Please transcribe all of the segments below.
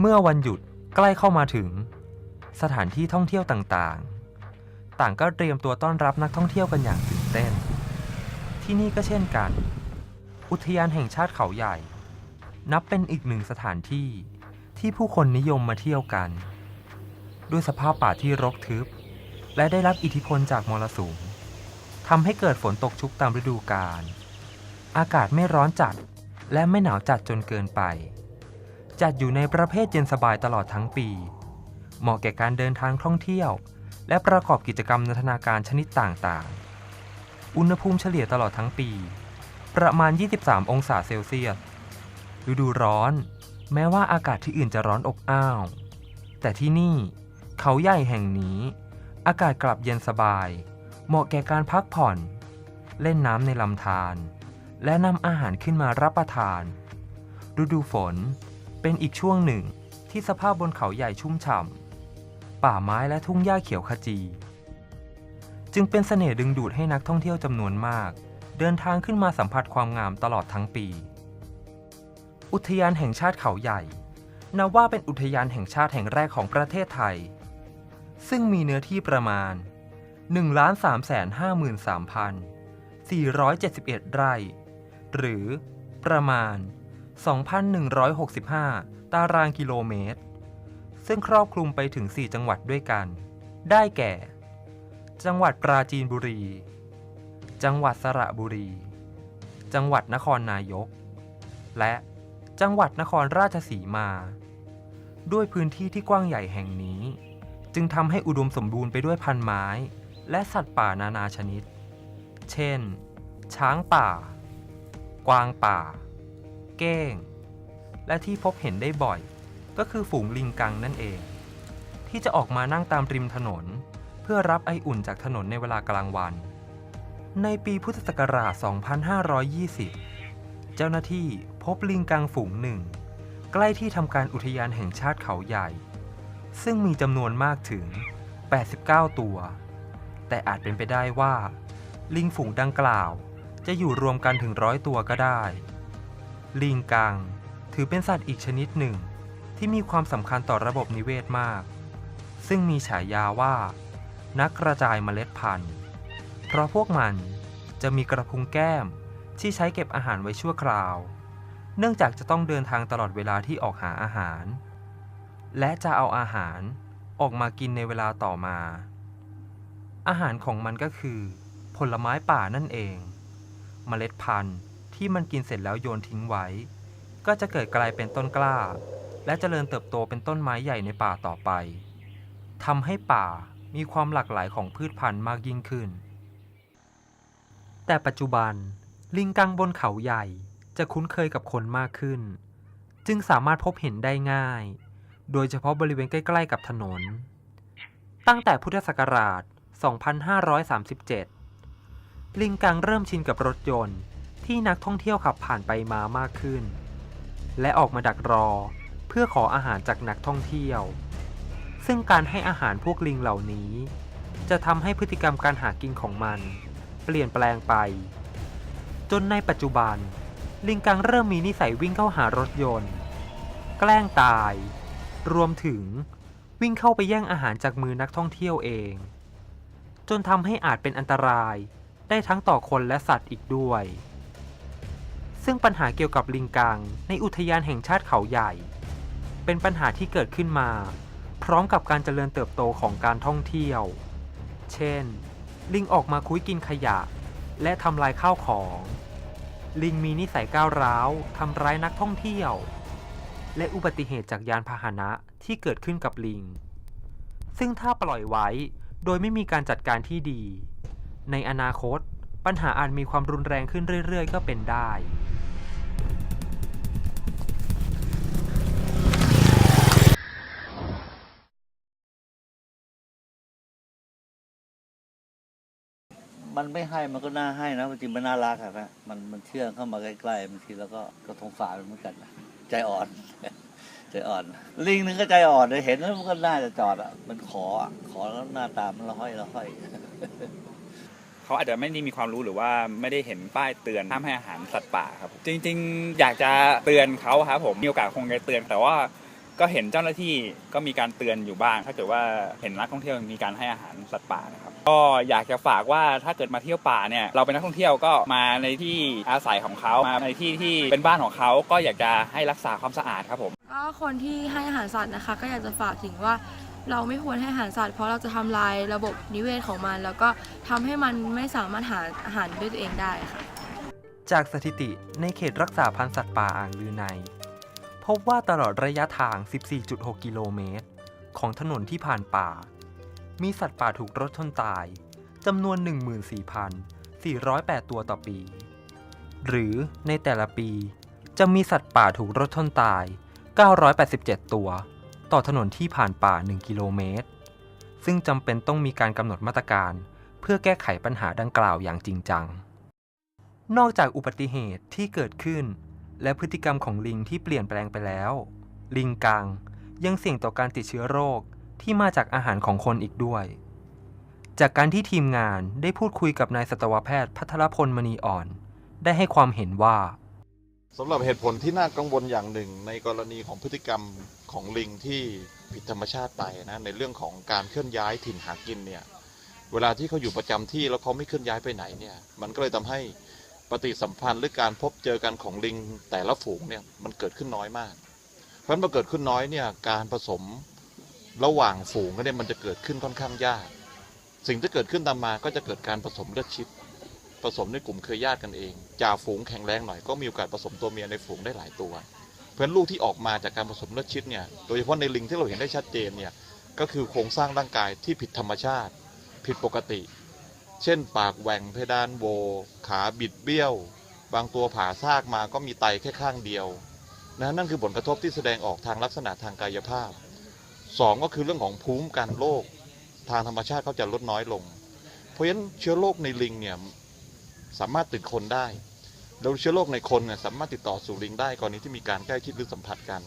เมื่อวันหยุดใกล้เข้ามาถึง สถานที่ท่องเที่ยวต่างๆ ต่างก็เตรียมตัวต้อนรับนักท่องเที่ยวกันอย่างตื่นเต้น ที่นี่ก็เช่นกัน อุทยานแห่งชาติเขาใหญ่ นับเป็นอีกหนึ่งสถานที่ที่ผู้คนนิยมมาเที่ยวกัน ด้วยสภาพป่าที่รกทึบ และได้รับอิทธิพลจากมรสุมทำให้เกิดฝนตกชุกตามฤดูกาลอากาศไม่ร้อนจัดและไม่หนาวจัดจนเกินไป จัดอยู่ในประเภทเย็นสบายตลอดทั้งปี เหมาะแก่การเดินทางท่องเที่ยว และประกอบกิจกรรมนันทนาการชนิดต่างๆ อุณหภูมิเฉลี่ยตลอดทั้งปี ประมาณ 23 องศาเซลเซียส ฤดูร้อน แม้ว่าอากาศที่อื่นจะร้อนอบอ้าว แต่ที่นี่เขาใหญ่แห่งนี้ อากาศกลับเย็นสบาย เหมาะแก่การพักผ่อน เล่นน้ำในลำธารและนำอาหารขึ้นมารับประทาน ฤดูฝน เป็นอีกช่วงหนึ่งที่สภาพบนเขาใหญ่ชุ่มฉ่ำป่าไม้และทุ่งหญ้าเขียวขจี จึงเป็นเสน่ห์ดึงดูดให้นักท่องเที่ยวจำนวนมาก เดินทางขึ้นมาสัมผัสความงามตลอดทั้งปี อุทยานแห่งชาติเขาใหญ่นับว่าเป็นอุทยานแห่งชาติแห่งแรกของประเทศไทย ซึ่งมีเนื้อที่ประมาณ 1,353,471 ไร่ หรือประมาณ 2,165 ตารางกิโลเมตร ซึ่งครอบคลุมไปถึง 4 จังหวัดด้วยกัน ได้แก่ จังหวัดปราจีนบุรี จังหวัดสระบุรี จังหวัดนครนายก และจังหวัดนครราชสีมา ด้วยพื้นที่ที่กว้างใหญ่แห่งนี้ จึงทำให้อุดมสมบูรณ์ไปด้วยพันไม้ และสัตว์ป่านานาชนิด เช่น ช้างป่า กวางป่า เก้ง และที่พบเห็นได้บ่อย ก็คือฝูงลิงกังนั่นเอง ที่จะออกมานั่งตามริมถนน เพื่อรับไออุ่นจากถนนในเวลากลางวัน ในปีพุทธศักราช 2520 เจ้าหน้าที่พบลิงกังฝูงหนึ่ง ใกล้ที่ทำการอุทยานแห่งชาติเขาใหญ่ ซึ่งมีจำนวนมากถึง 89 ตัว แต่อาจเป็นไปได้ว่า ลิงฝูงดังกล่าวจะอยู่รวมกันถึงร้อยตัวก็ได้ ลิงกัง ถือเป็นสัตว์อีกชนิดหนึ่ง ที่มีความสำคัญต่อระบบนิเวศมาก ซึ่งมีฉายาว่า นักกระจายเมล็ดพันธุ์ เพราะพวกมันจะมีกระพุ้งแก้มที่ใช้เก็บอาหารไว้ชั่วคราว เนื่องจากจะต้องเดินทางตลอดเวลาที่ออกหาอาหาร และจะเอาอาหารออกมากินในเวลาต่อมา อาหารของมันก็คือ ผลไม้ป่านั่นเอง เมล็ดพันธุ์ ที่มันกินเสร็จแล้วโยนทิ้งไว้ ก็จะเกิดกลายเป็นต้นกล้า และเจริญเติบโตเป็นต้นไม้ใหญ่ในป่าต่อไปทำให้ป่ามีความหลากหลายของพืชพันธุ์มากยิ่งขึ้น แต่ปัจจุบัน ลิงกังบนเขาใหญ่จะคุ้นเคยกับคนมากขึ้น จึงสามารถพบเห็นได้ง่าย โดยเฉพาะบริเวณใกล้ๆกับถนน ตั้งแต่พุทธศักราช 2537 ลิงกังเริ่มชินกับรถยนต์ ที่นักท่องเที่ยวขับผ่านไปมามากขึ้น และออกมาดักรอเพื่อขออาหารจากนักท่องเที่ยว ซึ่งการให้อาหารพวกลิงเหล่านี้ จะทำให้พฤติกรรมการหากินของมัน เปลี่ยนแปลงไป จนในปัจจุบัน ลิงกังเริ่มมีนิสัยวิ่งเข้าหารถยนต์ แกล้งตาย รวมถึงวิ่งเข้าไปแย่งอาหารจากมือนักท่องเที่ยวเอง จนทำให้อาจเป็นอันตรายได้ทั้งต่อคนและสัตว์อีกด้วย ซึ่งปัญหาเกี่ยวกับลิงกังในอุทยานแห่งชาติเขาใหญ่ เป็นปัญหาที่เกิดขึ้นมา พร้อมกับการเจริญเติบโตของการท่องเที่ยว เช่น ลิงออกมาคุยกินขยะ และทำลายข้าวของ ลิงมีนิสัยก้าวร้าวทำร้ายนักท่องเที่ยว และอุบัติเหตุจากยานพาหนะที่เกิดขึ้นกับลิง ซึ่งถ้าปล่อยไว้โดยไม่มีการจัดการที่ดี ในอนาคตปัญหาอาจมีความรุนแรงขึ้นเรื่อย ๆ ก็เป็นได้ มันไม่ให้มันก็น่าให้นะบางทีมันน่ารักอะนะมันมันเชื่องเข้ามาใกล้ๆบางทีแล้วก็ก็ทงสาเหมือนกันนะใจอ่อนใจอ่อน ลิงนึงก็ใจอ่อนเลยเห็นแล้วมันก็น่าจะจอดอะมันขออะขอแล้วหน้าตามันละห้อยละห้อยเขาอาจจะไม่ได้มีความรู้หรือว่าไม่ได้เห็นป้ายเตือนห้ามให้อาหารสัตว์ป่าครับ จริง ๆ อยากจะเตือนเขาครับผมมีโอกาสคงจะเตือนแต่ว่า ก็เห็นเจ้าหน้าที่ก็มีการเตือนอยู่บ้าง ถ้าเกิดว่าเห็นนักท่องเที่ยวมีการให้อาหารสัตว์ป่านะครับก็อยากจะฝากว่าถ้าเกิดมาเที่ยวป่าเนี่ยเราเป็นนักท่องเที่ยวก็มาในที่อาศัยของเขามาในที่ที่เป็นบ้านของเขาก็อยากจะให้รักษาความสะอาดครับผมก็คนที่ให้อาหารสัตว์นะคะ ก็อยากจะฝากถึงว่าเราไม่ควรให้อาหารสัตว์เพราะเราจะทำลายระบบนิเวศของมัน แล้วก็ทำให้มันไม่สามารถหาอาหารด้วยตัวเองได้ค่ะ จากสถิติในเขตรักษาพันธุ์สัตว์ป่าอ่างลือใน พบว่าตลอดระยะทาง 14.6 กิโลเมตร ของถนนที่ผ่านป่า มีสัตว์ป่าถูกรถชนตายจำนวน 14,408 ตัวต่อปี หรือในแต่ละปี จะมีสัตว์ป่าถูกรถชนตาย 987 ตัว ต่อถนนที่ผ่านป่า 1 กิโลเมตร ซึ่งจำเป็นต้องมีการกำหนดมาตรการ เพื่อแก้ไขปัญหาดังกล่าวอย่างจริงจัง นอกจากอุบัติเหตุที่เกิดขึ้น และพฤติกรรมของลิงที่เปลี่ยนแปลงไปแล้ว ลิงกังยังเสี่ยงต่อการติดเชื้อโรคที่มาจากอาหารของคนอีกด้วย จากการที่ทีมงานได้พูดคุยกับนายสัตวแพทย์พัทรพลมณีอ่อน ได้ให้ความเห็นว่าสำหรับเหตุผลที่น่ากังวลอย่างหนึ่งในกรณีของพฤติกรรมของลิงที่ผิดธรรมชาติไปนะในเรื่องของการเคลื่อนย้ายถิ่นหากินเนี่ยเวลาที่เขาอยู่ประจำที่แล้วเขาไม่เคลื่อนย้ายไปไหนเนี่ยมันก็เลยทำให้ ฏิสัมพันธ์หรือการพบเจอกันของลิงแต่ละฝูงเนี่ยมันเกิดขึ้นน้อยมาก เพราะฉะนั้นเกิดขึ้นน้อยเนี่ยการผสมระหว่างฝูงก็เนี่ยมันจะเกิดขึ้นค่อนข้างยาก สิ่งที่เกิดขึ้นตามมาก็จะเกิดการผสมเลือดชิดผสมในกลุ่มเครือญาติกันเองจ่าฝูงแข็งแรงหน่อยก็มีโอกาสผสมตัวเมียในฝูงได้หลายตัว เพราะฉะนั้นลูกที่ออกมาจากการผสมเลือดชิดเนี่ยโดยเฉพาะในลิงที่เราเห็นได้ชัดเจนเนี่ยก็คือโครงสร้างร่างกายที่ผิดธรรมชาติ ผิดปกติ เช่น ปากแหว่งเพดานโวขาบิดเบี้ยว บางตัวผ่าซากมาก็มีไตแค่ข้างเดียวนะนั่นคือผลกระทบที่แสดงออกทางลักษณะทางกายภาพสองก็คือเรื่องของภูมิกันโรคทางธรรมชาติเขาจะลดน้อยลง เพราะฉะนั้นเชื้อโรคในลิงเนี่ยสามารถติดคนได้แล้วเชื้อโรคในคนเนี่ยสามารถติดต่อสู่ลิงได้กรณีที่มีการใกล้ชิดหรือสัมผัสกัน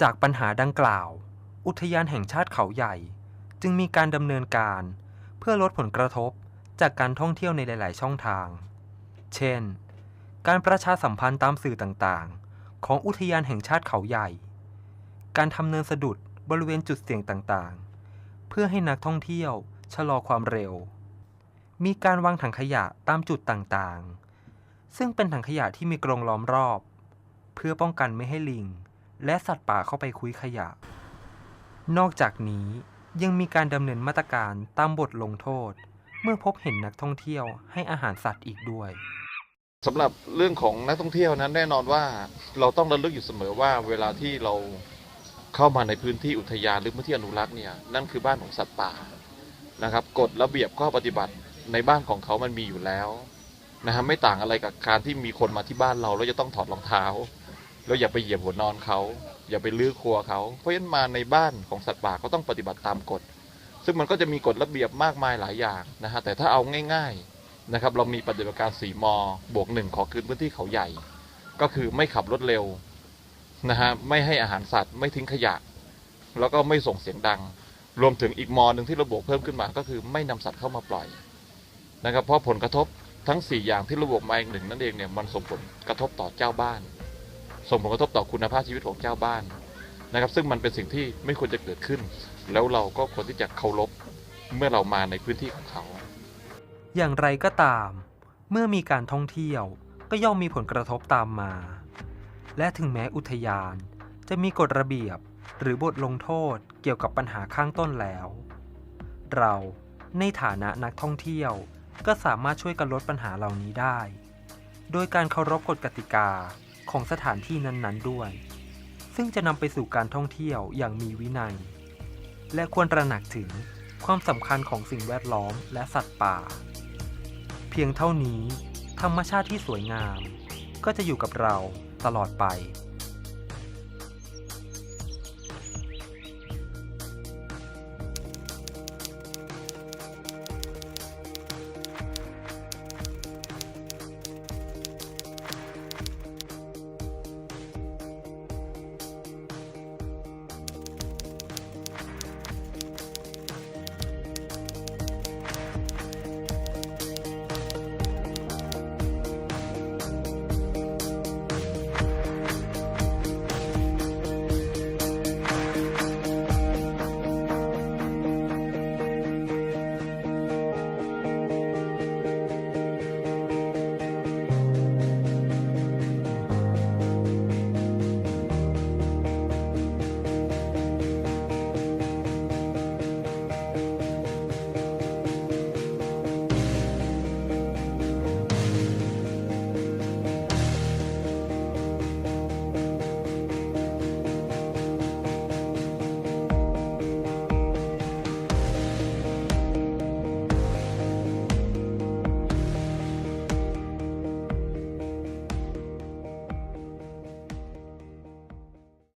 จากปัญหาดังกล่าว อุทยานแห่งชาติเขาใหญ่ จึงมีการดำเนินการ เพื่อลดผลกระทบ จากการท่องเที่ยวในหลาย ๆ ช่องทาง เช่น การประชาสัมพันธ์ตามสื่อต่าง ๆ ของอุทยานแห่งชาติเขาใหญ่ การทำเนินสะดุดบริเวณจุดเสี่ยงต่าง ๆ เพื่อให้นักท่องเที่ยวชะลอความเร็ว มีการวางถังขยะตามจุดต่าง ๆ ซึ่งเป็นถังขยะที่มีกรงล้อมรอบ เพื่อป้องกันไม่ให้ลิง และสัตว์ป่าเข้าไปคุยขยะ นอกจากนี้ยังมีการดำเนินมาตรการตามบทลงโทษ เมื่อพบเห็นนักท่องเที่ยวให้อาหารสัตว์อีกด้วยสำหรับเรื่องของนักท่องเที่ยวนั้นแน่นอนว่าเราต้องระลึกอยู่เสมอว่าเวลาที่เราเข้ามาในพื้นที่อุทยานหรือพื้นที่อนุรักษ์เนี่ยนั่นคือบ้านของสัตว์ป่านะครับกฎระเบียบข้อปฏิบัติในบ้านของเขามันมีอยู่แล้วนะฮะไม่ต่างอะไรกับการที่มีคนมาที่บ้านเราแล้วจะต้องถอดรองเท้า แล้วอย่าไปเหยียบหัวนอนเขา อย่าไปลื้อครัวเขา เพราะฉะนั้นมาในบ้านของสัตว์ป่าก็ต้องปฏิบัติตามกฎ ซึ่งมันก็จะมีกฎระเบียบมากมายหลายอย่างนะฮะแต่ถ้าเอาง่ายๆนะครับเรามีปฏิบัติการสีมบวกหนึ่งขอคืนพื้นที่เขาใหญ่ ก็คือไม่ขับรถเร็วนะฮะไม่ให้อาหารสัตว์ ไม่ทิ้งขยะ แล้วก็ไม่ส่งเสียงดัง รวมถึงอีกมอหนึ่งที่เราบวกเพิ่มขึ้นมาก็คือไม่นำสัตว์เข้ามาปล่อยนะครับเพราะผลกระทบทั้ง 4 อย่างที่เราบวกมาอีกหนึ่งนั่นเองเนี่ยมันส่งผลกระทบต่อเจ้าบ้าน ส่งผลกระทบต่อคุณภาพชีวิตของเจ้าบ้าน นะครับ ซึ่งมันเป็นสิ่งที่ไม่ควรจะเกิดขึ้น แล้วเราก็ควรที่จะเคารพเมื่อเรามาในพื้นที่ของเขา อย่างไรก็ตาม เมื่อมีการท่องเที่ยวก็ย่อมมีผลกระทบตามมา และถึงแม้อุทยาน จะมีกฎระเบียบหรือบทลงโทษเกี่ยวกับปัญหาข้างต้นแล้ว เราในฐานะนักท่องเที่ยวก็สามารถช่วยกันลดปัญหาเหล่านี้ได้ โดยการเคารพกฎกติกาของสถานที่นั้นๆด้วย ซึ่งจะนำไปสู่การท่องเที่ยวอย่างมีวินัย และควรตระหนักถึงความสำคัญของสิ่งแวดล้อมและสัตว์ป่า เพียงเท่านี้ ธรรมชาติที่สวยงาม ก็จะอยู่กับเราตลอดไป